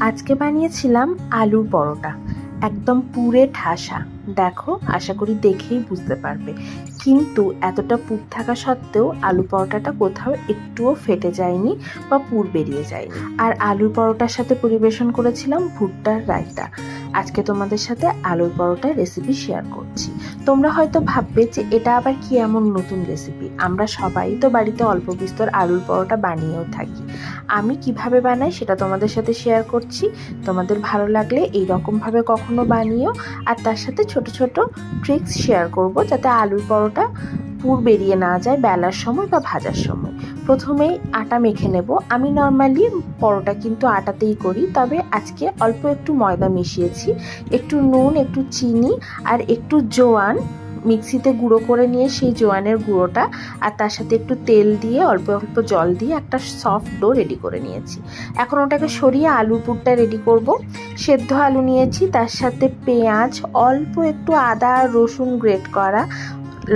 আজকে বানিয়েছিলাম আলুর পরোটা একদম পুরে ঠাসা। দেখো, আশা করি দেখেই বুঝতে পারবে। কিন্তু এতটা পুর থাকা সত্ত্বেও আলু পরোটাটা কোথাও একটুও ফেটে যায়নি বা পুর বেরিয়ে যায়নি। আর আলুর পরোটার সাথে পরিবেশন করেছিলাম ভুট্টার রায়তা। আজকে তোমাদের সাথে আলুর পরোটার রেসিপি শেয়ার করছি। তোমরা হয়তো ভাববে যে এটা আবার কি এমন নতুন রেসিপি আমরা সবাই তো বাড়িতে অল্প বিস্তর আলুর পরোটা বানিয়েও থাকি। আমি কীভাবে বানাই সেটা তোমাদের সাথে শেয়ার করছি। তোমাদের ভালো লাগলে এই রকমভাবে কখনো বানিও। আর তার সাথে ছোট ছোট ট্রিক্স শেয়ার করব যাতে আলুর পরোটা পুর বেরিয়ে না যায় বেলার সময় বা ভাজার সময়। প্রথমেই আটা মেখে নেব। আমি নর্মালি পরোটা কিন্তু আটাতেই করি, তবে আজকে অল্প একটু ময়দা মিশিয়েছি। একটু নুন, একটু চিনি আর একটু জোয়ান মিক্সিতে গুঁড়ো করে নিয়ে সেই জোয়ানের গুঁড়োটা আর তার সাথে একটু তেল দিয়ে, অল্প অল্প জল দিয়ে একটা সফট ডো রেডি করে নিয়েছি। এখন ওটাকে সরিয়ে আলুর পুরটা রেডি করব। সেদ্ধ আলু নিয়েছি, তার সাথে পেঁয়াজ, অল্প একটু আদা রসুন গ্রেট করা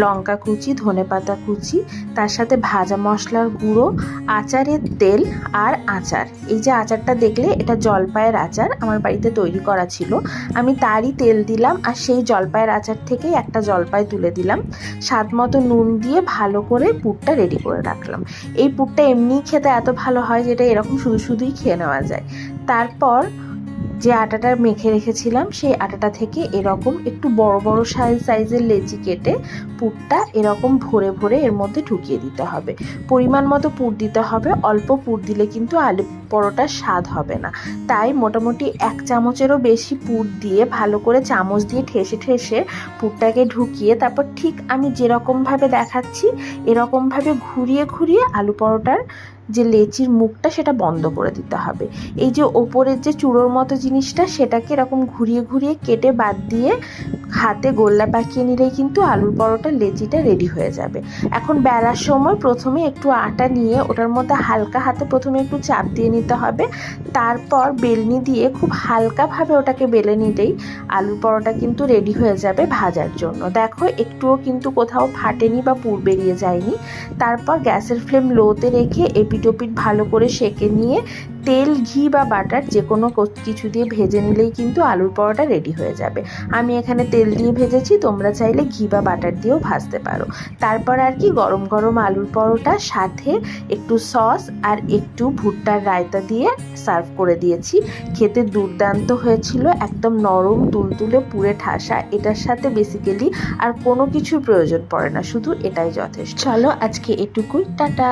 লঙ্কা কুচি ধনেপাতা কুচি, তার সাথে ভাজা মশলার গুঁড়ো, আচারের তেল আর আচার। এই যে আচারটা দেখলে, এটা জলপাইয়ের আচার আমার বাড়িতে তৈরি করা ছিল। আমি তারই তেল দিলাম আর সেই জলপাইয়ের আচার থেকেই একটা জলপাই তুলে দিলাম। স্বাদ মতো নুন দিয়ে ভালো করে পুরটা রেডি করে রাখলাম। এই পুরটা এমনিই খেতে এত ভালো হয় যেটা এরকম শুধু শুধুই খেয়ে নেওয়া যায়। তারপর যে আটাটা মেখে রেখেছিলাম, সেই আটাটা থেকে এরকম একটু বড় বড় সাইজ সাইজের লেচি কেটে পুরটা এরকম ভরে ভরে এর মধ্যে ঢুকিয়ে দিতে হবে। পরিমাণ মতো পুর দিতে হবে। অল্প পুর দিলে কিন্তু আলু পরোটার স্বাদ হবে না। তাই মোটামুটি এক চামচেরও বেশি পুর দিয়ে ভালো করে চামচ দিয়ে ঠেসে ঠেসে পুরটাকে ঢুকিয়ে তারপর ঠিক আমি যেরকমভাবে দেখাচ্ছি, এরকমভাবে ঘুরিয়ে ঘুরিয়ে আলু পরোটার যে লেচির মুখটা সেটা বন্ধ করে দিতে হবে। এই যে ওপরের যে চূড়োর মতো জিনিসটা সেটাকে এরকম ঘুরিয়ে ঘুরিয়ে কেটে বাদ দিয়ে হাতে গোল্লা পাকিয়ে নিলেই কিন্তু আলুর পরোটা, লেচিটা রেডি হয়ে যাবে। এখন বেলার সময় প্রথমে একটু আটা নিয়ে ওটার মধ্যে হালকা হাতে প্রথমে একটু চাপ দিয়ে নিতে হবে। তারপর বেলনি দিয়ে খুব হালকাভাবে ওটাকে বেলে নিলেই আলুর পরোটা কিন্তু রেডি হয়ে যাবে ভাজার জন্য। দেখো, একটুও কিন্তু কোথাও ফাটেনি বা পুর বেরিয়ে যায়নি। তারপর গ্যাসের ফ্লেম লোতে রেখে এপিটোপিট ভালো করে সেকে নিয়ে তেল, ঘি বা বাটার যে কোনো কিছু দিয়ে ভেজে নিলেই কিন্তু আলুর পরোটা রেডি হয়ে যাবে। আমি এখানে তেল দিয়ে ভেজেছি, তোমরা চাইলে ঘি বা বাটার দিয়েও ভাজতে পারো। তারপর আর কি গরম গরম আলুর পরোটা সাথে একটু সস আর একটু ভুট্টার রায়তা দিয়ে সার্ভ করে দিয়েছি। খেতে দুর্দান্ত হয়েছিল, একদম নরম, তুলতুলে পুরে ঠাসা। এটার সাথে বেসিক্যালি আর কোনো কিছুর প্রয়োজন পড়ে না, শুধু এটাই যথেষ্ট। চলো আজকে এটুকুই, টাটা!